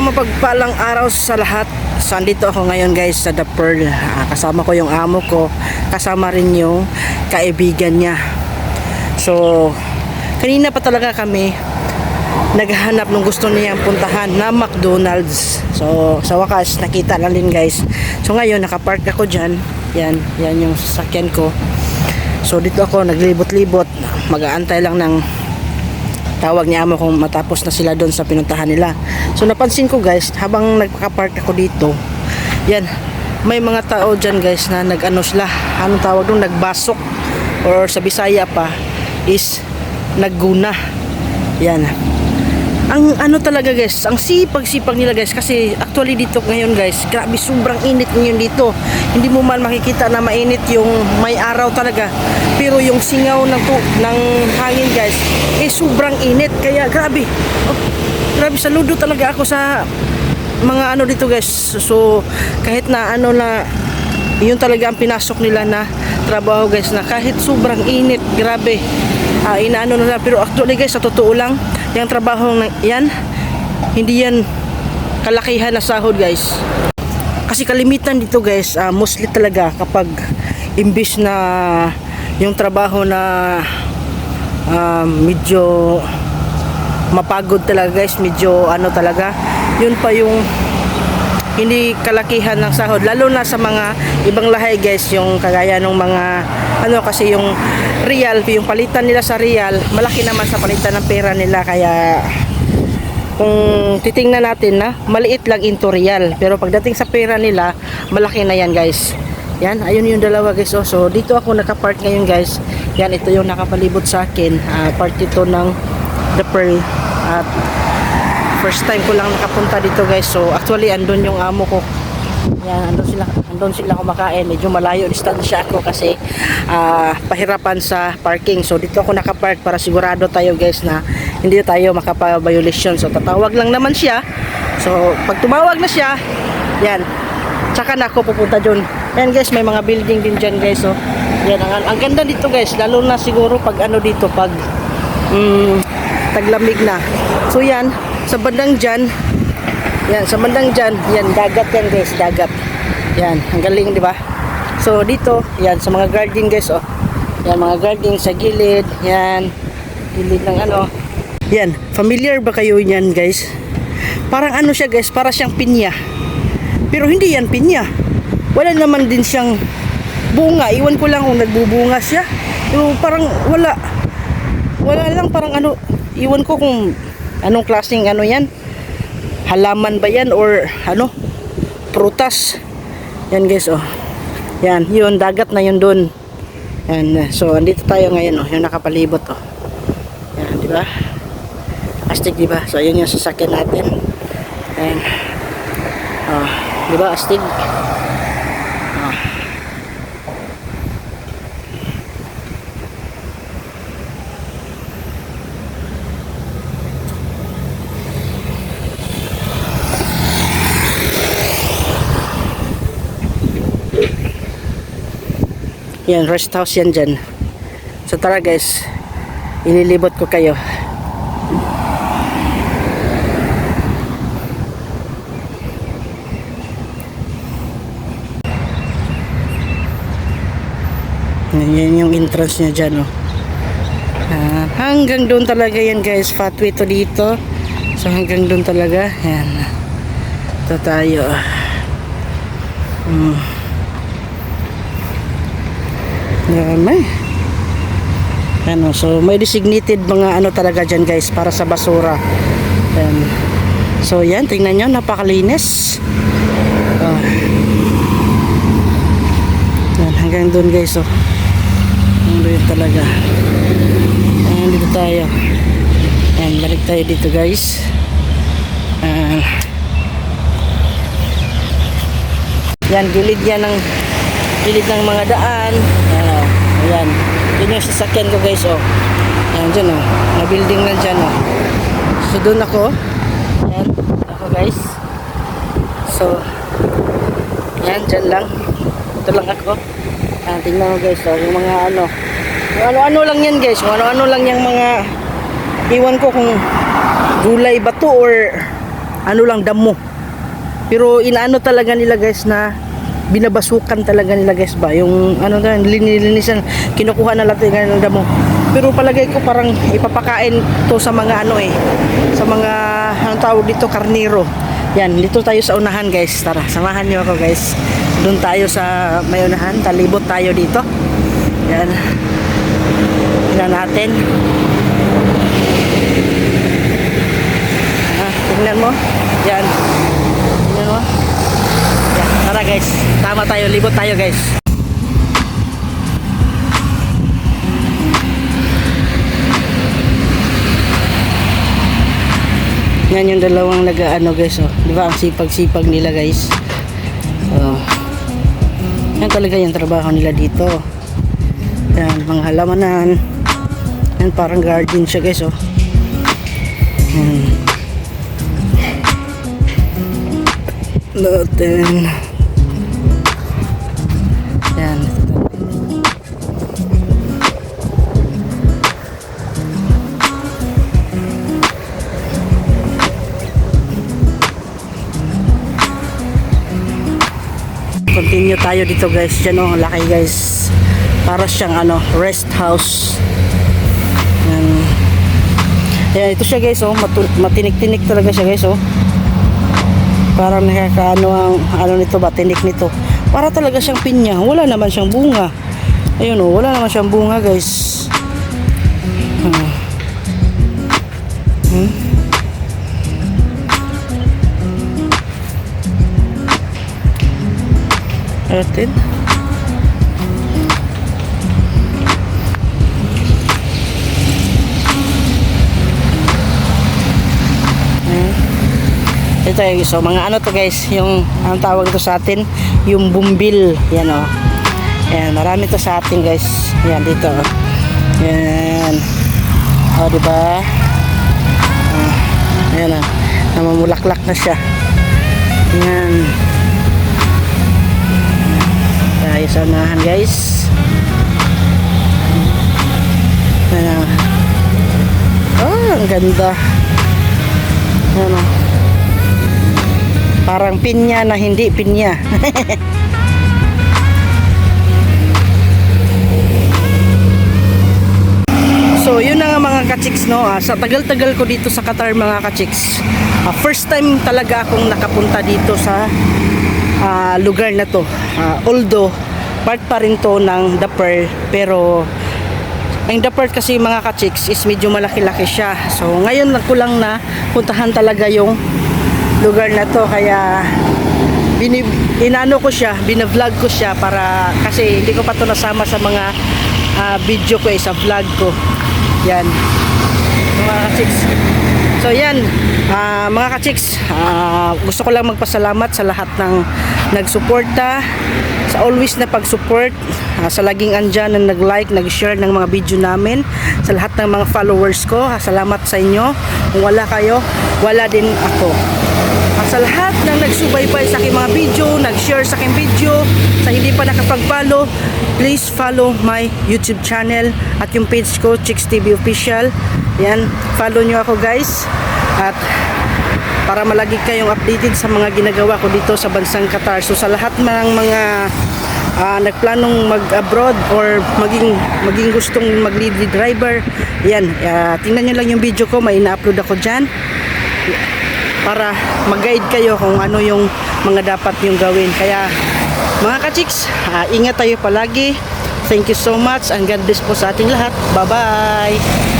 mapagpalang araw sa lahat. So, andito ako ngayon guys sa The Pearl. Ah, kasama ko yung amo ko. Kasama rin yung kaibigan niya. So, kanina pa talaga kami naghahanap ng gusto niyang puntahan na McDonald's. So, sa wakas, nakita na din guys. So, ngayon, nakapark ako dyan. Yan, yan yung sasakyan ko. So, dito ako naglibot-libot. Mag-aantay lang ng tawag ni amo kung matapos na sila doon sa pinuntahan nila. So napansin ko guys, habang nagpa-park ako dito, yan, may mga tao dyan guys na nag-ano sila, anong tawag doon, nagbasok or sa Bisaya pa is nagguna. Yan. Ang ano talaga guys, ang sipag-sipag nila guys kasi actually dito ngayon guys, grabe sobrang init ngayon dito. Hindi mo man makikita na mainit yung may araw talaga. Pero yung singaw ng ng hangin guys, eh sobrang init kaya grabe. Oh, grabe saludo talaga ako sa mga ano dito guys. So kahit na ano na yun talaga ang pinasok nila na trabaho guys na kahit sobrang init, grabe. Ah, inaano nila pero actually guys sa totoo lang, yung trabaho na yan, hindi yan kalakihan na sahod guys. Kasi kalimitan dito guys, ah, mostly talaga kapag imbis na yung trabaho na ah, medyo mapagod talaga guys, medyo ano talaga, yun pa yung hindi kalakihan ng sahod lalo na sa mga ibang lahi guys yung kagaya ng mga ano kasi yung real yung palitan nila sa real malaki naman sa palitan ng pera nila kaya kung titingnan natin na maliit lang into real pero pagdating sa pera nila malaki na yan guys. Yan ayun yung dalawa guys oh. so dito ako nakapark ngayon guys. Yan ito yung nakapalibot sa akin. Ah, part ito ng The Pearl. At first time ko lang nakapunta dito guys. So actually andun yung amo ko. Yan andun sila andun sila kumakain. Medyo malayo distansya ako kasi ah, pahirapan sa parking. So dito ako nakapark para sigurado tayo guys na hindi tayo makapa-violation so tatawag lang naman siya. So pag tumawag na siya yan. Tsaka na ako pupunta dun. Yan guys may mga building din dyan guys so yan ang, ang ganda dito guys. Lalo na siguro pag ano dito pag mm, taglamig na. So yan sa bandang dyan. Yan sa bandang dyan. Yan dagat yan guys dagat. Yan ang galing di ba? So dito yan sa mga garden guys oh. Yan mga garden sa gilid. Yan gilid ng ano. Yan familiar ba kayo yan guys? Parang ano siya guys para siyang pinya. Pero hindi yan pinya. Wala naman din siyang bunga. Iwan ko lang kung nagbubunga siya. Pero parang wala. Wala lang parang ano. Iwan ko kung anong klaseng ano yan? Halaman ba yan or ano? Prutas. Yan guys oh. Yan yun dagat na yun doon yan so andito tayo ngayon oh yung nakapalibot oh. Yan di ba? Astig di ba? So yun yung sasakyan natin. Yan. Oh di ba astig Yan, rest house yan dyan. So tara guys, ililibot ko kayo. Yan, yung entrance niya dyan, oh. Ah, hanggang doon talaga yan guys, pathway to dito. So hanggang doon talaga, yan. Ito tayo. Hmm. Dami. Ano, so may designated mga ano talaga dyan guys para sa basura. Yan. So yan, tingnan nyo, napakalinis. Oh. Yan, hanggang doon guys, oh. Hanggang doon talaga. Ayan, dito tayo. Ayan, balik tayo dito guys. Ayan. Yan, gilid yan ng gilid ng mga daan. Ayan. Ayan. Yan yung sasakyan ko guys, oh. Ayan, dyan, oh. Mga building na dyan, oh. So, doon ako. Ayan, ako guys. So, yan, dyan lang. Ito lang ako. Ayan, tingnan mo guys, oh. Yung mga ano. Yung ano-ano lang yan guys. Yung ano-ano lang yung mga iwan ko kung gulay ba to or ano lang damo. Pero inaano talaga nila guys na binabasukan talaga nila guys ba? Yung ano na linilinisan kinukuha na lahat ng damo. Pero palagay ko parang ipapakain to sa mga ano eh sa mga anong tawag dito? Karniro yan dito tayo sa unahan guys. Tara samahan niyo ako guys. Doon tayo sa may unahan. Talibot tayo dito. Yan. Tingnan natin. Ah, tingnan mo. Yan tingnan mo yan, tara guys tama tayo libot tayo guys yan yung dalawang nag-ano guys oh. di ba ang sipag-sipag nila guys oh. yan talaga yung trabaho nila dito yan mga halamanan yan parang garden siya guys oh yan Loten. Continue tayo dito guys. Yan oh, laki guys. Para siyang ano, rest house. Yan. Yan, ito siya guys oh. Matinik-tinik talaga siya guys oh parang nakakaano ang ano nito ba tinik nito para talaga siyang pinya wala naman siyang bunga ayun oh wala naman siyang bunga guys hmm. Hmm. Atin. ito yung so mga ano to guys? Yung ang tawag ito sa atin? Yung bumbil. Yan o yan marami to sa atin guys. Yan dito oh. yan. O diba uh, yan o namamulaklak na siya. Yan tayo sa unahan guys yan o oh ang ganda yan o Parang pinya na hindi pinya. so, yun na nga mga kachiks, no? Ah, sa tagal-tagal ko dito sa Qatar mga kachiks. ah, first time talaga akong nakapunta dito sa ah, lugar na to. Ah, although, part pa rin to ng The Pearl, pero ang The Pearl kasi mga kachiks is medyo malaki-laki siya. So, ngayon lang ko lang na puntahan talaga yung lugar na to kaya binib inano ko siya, binavlog ko siya para kasi hindi ko pa to nasama sa mga ah, video ko eh, sa vlog ko. Yan. Mga ka-chicks. So yan, ah, mga ka-chicks, ah, gusto ko lang magpasalamat sa lahat ng nagsuporta, sa always na pag-support, ah, sa laging andyan na nag-like, nag-share ng mga video namin, sa lahat ng mga followers ko, ah, salamat sa inyo. Kung wala kayo, wala din ako. Sa lahat ng nagsubaybay sa aking mga video, nag-share sa aking video, sa hindi pa nakapag-follow, please follow my YouTube channel at yung page ko, Chicks TV Official. Yan, follow nyo ako guys. At para malagi kayong updated sa mga ginagawa ko dito sa bansang Qatar. So sa lahat ng mga ah, nagplanong mag-abroad or maging maging gustong mag-lead driver, yan, ah, tingnan nyo lang yung video ko, may ina-upload ako dyan para mag-guide kayo kung ano yung mga dapat yung gawin. Kaya mga ka-chicks, ah, ingat tayo palagi. Thank you so much and God bless po sa ating lahat. Bye-bye!